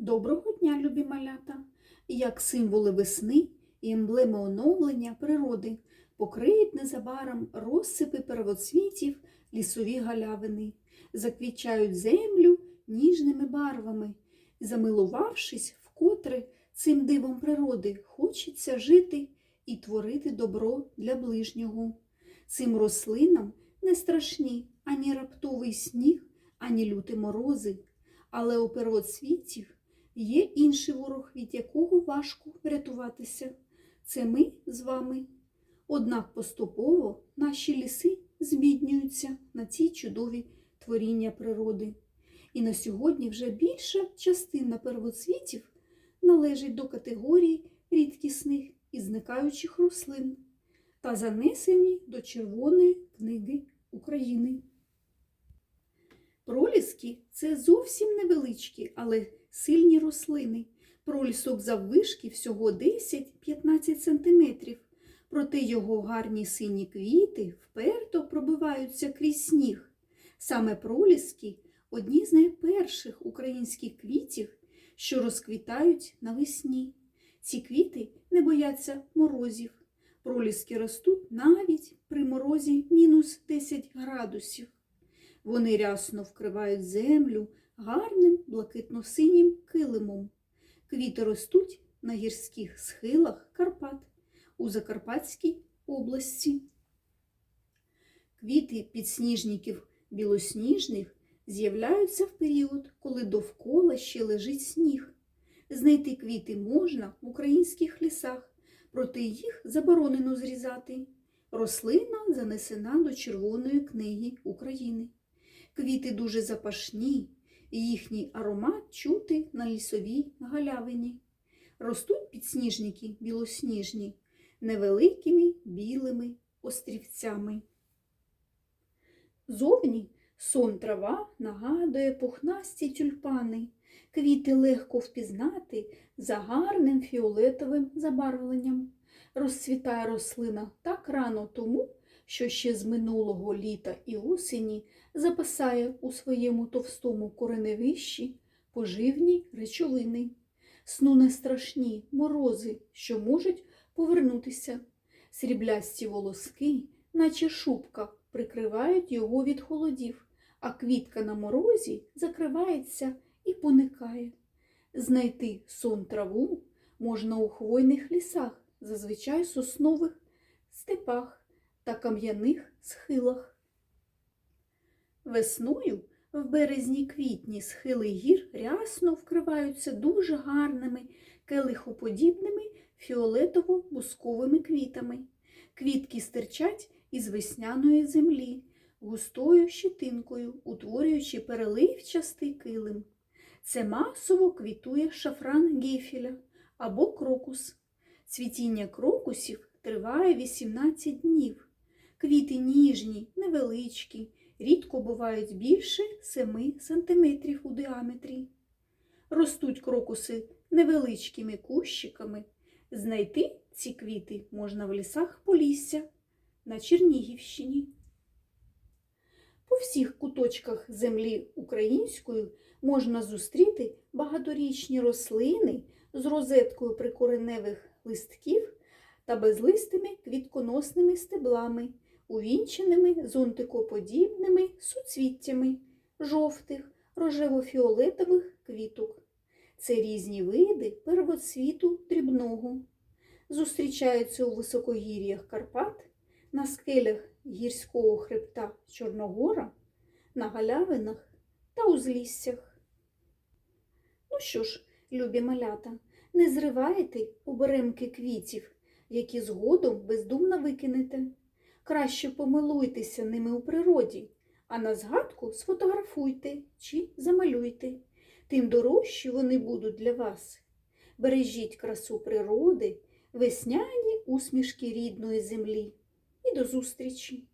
Доброго дня, любі малята! Як символи весни і емблеми оновлення природи покриють незабаром розсипи первоцвітів лісові галявини, заквічають землю ніжними барвами. Замилувавшись вкотре цим дивом природи, хочеться жити і творити добро для ближнього. Цим рослинам не страшні ані раптовий сніг, ані люті морози, але у первоцвітів Є інший ворог, від якого важко врятуватися. Це ми з вами. Однак поступово наші ліси збіднюються на ці чудові творіння природи. І на сьогодні вже більша частина первоцвітів належить до категорії рідкісних і зникаючих рослин та занесені до Червоної книги України. Проліски це зовсім невеличкі, але сильні рослини. Пролісок заввишки всього 10-15 см. Проте його гарні сині квіти вперто пробиваються крізь сніг. Саме проліски одні з найперших українських квітів, що розквітають навесні. Ці квіти не бояться морозів. Проліски ростуть навіть при морозі мінус 10 градусів. Вони рясно вкривають землю гарним блакитно-синім килимом. Квіти ростуть на гірських схилах Карпат у Закарпатській області. Квіти підсніжників білосніжних з'являються в період, коли довкола ще лежить сніг. Знайти квіти можна в українських лісах, проте їх заборонено зрізати. Рослина занесена до Червоної книги України. Квіти дуже запашні, їхній аромат чути на лісовій галявині. Ростуть підсніжники білосніжні, невеликими білими острівцями. Зовні сон трава нагадує пухнасті тюльпани. Квіти легко впізнати за гарним фіолетовим забарвленням. Розцвітає рослина так рано тому, що ще з минулого літа і осені запасає у своєму товстому кореневищі поживні речовини. Сну не страшні морози, що можуть повернутися. Сріблясті волоски, наче шубка, прикривають його від холодів, а квітка на морозі закривається і поникає. Знайти сон траву можна у хвойних лісах, зазвичай соснових степах та кам'яних схилах. Весною в березні-квітні схили гір рясно вкриваються дуже гарними келихоподібними фіолетово-бусковими квітами. Квітки стирчать із весняної землі, густою щетинкою, утворюючи переливчастий килим. Це масово квітує шафран гефіля або крокус. Цвітіння крокусів триває 18 днів. Квіти ніжні, невеличкі, рідко бувають більше 7 см у діаметрі. Ростуть крокуси невеличкими кущиками. Знайти ці квіти можна в лісах Полісся на Чернігівщині. По всіх куточках землі української можна зустріти багаторічні рослини з розеткою прикореневих листків та безлистими квітконосними стеблами, увінченими зонтикоподібними суцвіттями жовтих, рожево-фіолетових квіток. Це різні види первоцвіту дрібного. Зустрічаються у високогір'ях Карпат, на скелях гірського хребта Чорногора, на галявинах та узліссях. Ну що ж, любі малята, не зривайте оберемки квітів, які згодом бездумно викинете. Краще помилуйтеся ними у природі, а на згадку сфотографуйте чи замалюйте. Тим дорожчі вони будуть для вас. Бережіть красу природи, весняні усмішки рідної землі. І до зустрічі!